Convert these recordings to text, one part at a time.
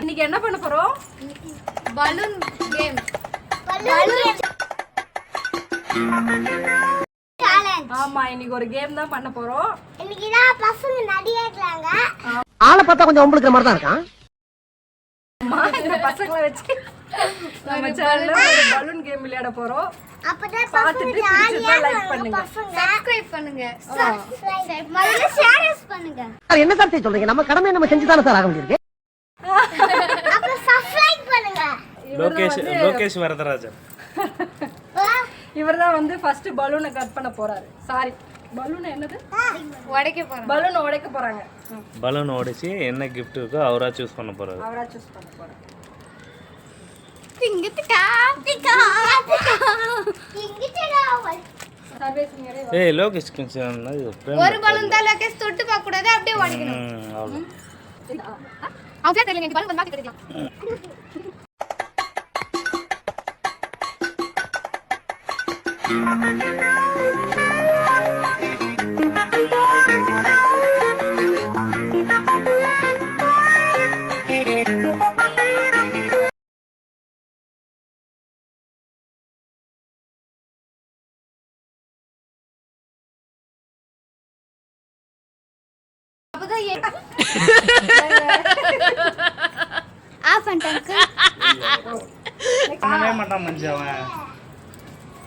இன்னைக்கு என்ன பண்ண போறோம்? பலூன் கேம் ஆமா இன்னைக்கு ஒரு கேம் தான் பண்ண போறோம். இன்னைக்கு தான் பசங்க ஆளை பார்த்தா கொஞ்சம் ஒம்பளுக்கிற மாதிரி தான் இருக்கான். அம்மா, இந்த பசங்களை வச்சு நம்ம சேனல்ல ஒரு பலூன் கேம் விளையாட போறோம். அப்பதான் பார்த்துட்டு பண்ணுங்க. சப்ஸ்கிரைப் பண்ணுங்க. Subscribe. முதல்ல ஷேர் பண்ணுங்க. சார் என்ன சார் சொல்றீங்க? நம்ம கடமையை நம்ம செஞ்சு தானே சார் ஆக வேண்டியிருக்கு அப்புறம் சப்ஸ்கிரைப் பண்ணுங்க லோகேஷ் லோகேஷ் வரதராஜன். இவர் தான் வந்து ஃபர்ஸ்ட் பலூனை கட் பண்ண போறாரு. சாரி பலூன் என்னது? உடைக்க போறோம் பலூனை உடைக்க போறாங்க. பலூன் ஓடிச்சு என்ன gift இருக்கோ அவரா சூஸ் பண்ண போறாரு. அவரா சூஸ் பண்ண போறாரு. ஏய் லோகேஷ் ஒரு பலூன் தான் லோகேஷ். தொட்டு பார்க்க கூடாது அப்படியே உடைக்கணும் அப்படியே தெரியல balloon apa ntar kan? Kenapa mana menjawab?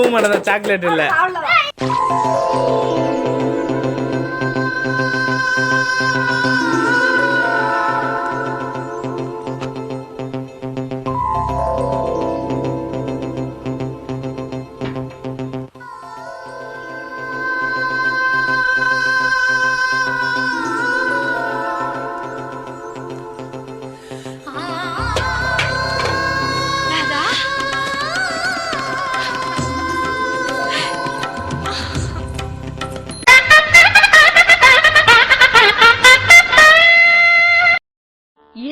பூ மட்டும் சாக்லேட் இல்லை.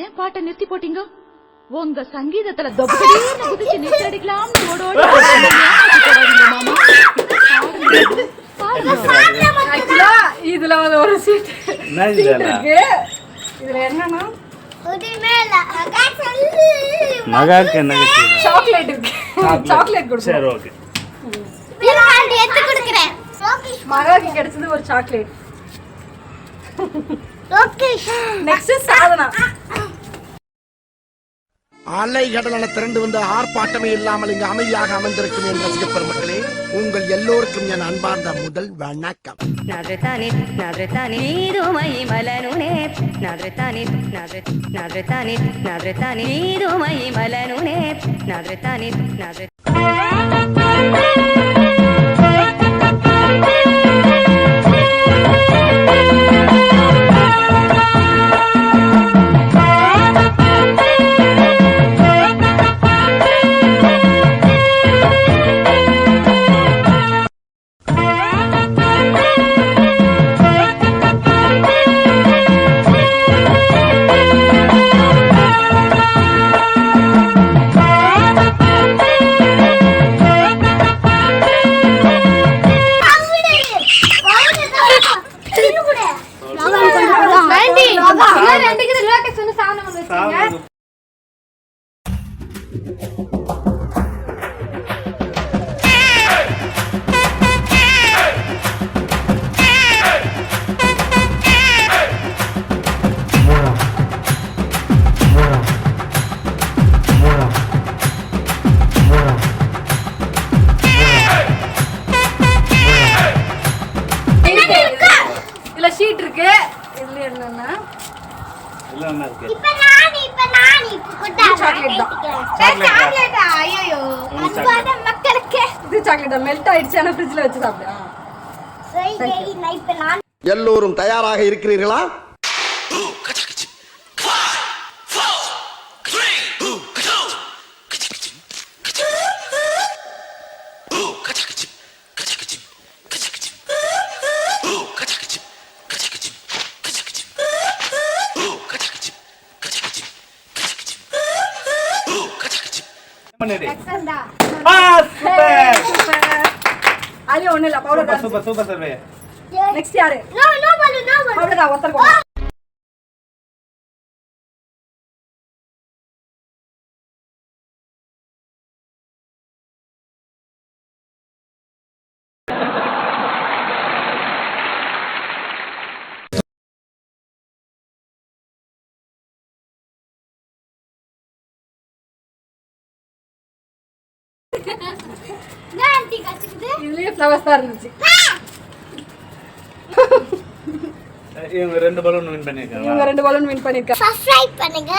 ஏன் பாட்டை நிறுத்தி போட்டீங்க உங்க சங்கீதத்துல தொப்படின்னு குதிச்சு நிறுத்தி அடிக்கலாம்னு ஓடோடி போடாதீங்க மாமா ஆக்சுவலா இதுல வந்து ஒரு சீட் இருக்கு இதுல என்னன்னா மகாக்கு என்ன? சாக்லேட் இருக்கு சாக்லேட் கொடுக்கும் சரி ஓகே எடுத்து கொடுக்கிறேன் மகாக்கு கிடைச்சது ஒரு சாக்லேட் லோகேஷ் நெக்ஸ்ட் சாதனா அலை கடலான திரண்டு வந்த ஆர்ப்பாட்டமே இல்லாமல் இங்கு அமைதியாக அமர்ந்திருக்கும் என் ரசிக உங்கள் எல்லோருக்கும் என் அன்பார்ந்த முதல் வணக்கம். நாதிரத்தானே நாதிரத்தானே 你好。மக்களுக்கு. இது சாக்லேட் மெல்ட் ஆயிடுச்சு. ஆனா ஃப்ரிட்ஜ்ல வச்சு எல்லோரும் தயாராக இருக்கிறீர்களா பண்ணிடு ஆ சூப்பர் அது ஒண்ணு இல்ல super super super survey next யாரு? நோ நோ பண்ணு நோ பண்ணு பவுடர் தான் ஒருத்தர் இதுலயே ஃப்ளவர்ஸ் தான் இருந்துச்சு. இவங்க ரெண்டு பலூன் வின் பண்ணிருக்காங்க இவங்க ரெண்டு பலூன் வின் பண்ணிருக்காங்க சப்ஸ்கிரைப் பண்ணுங்க.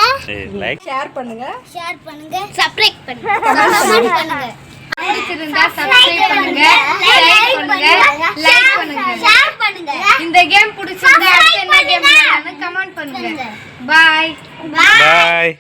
லைக் ஷேர் பண்ணுங்க. ஷேர் பண்ணுங்க. சப்ஸ்கிரைப் பண்ணுங்க. கமெண்ட் பண்ணுங்க. பிடிச்சிருந்தா சப்ஸ்கிரைப் பண்ணுங்க. லைக் பண்ணுங்க. லைக் பண்ணுங்க. ஷேர் பண்ணுங்க. இந்த கேம் பிடிச்சிருந்தா அடுத்து என்ன கேம் கமெண்ட் பண்ணுங்க. பாய் பாய்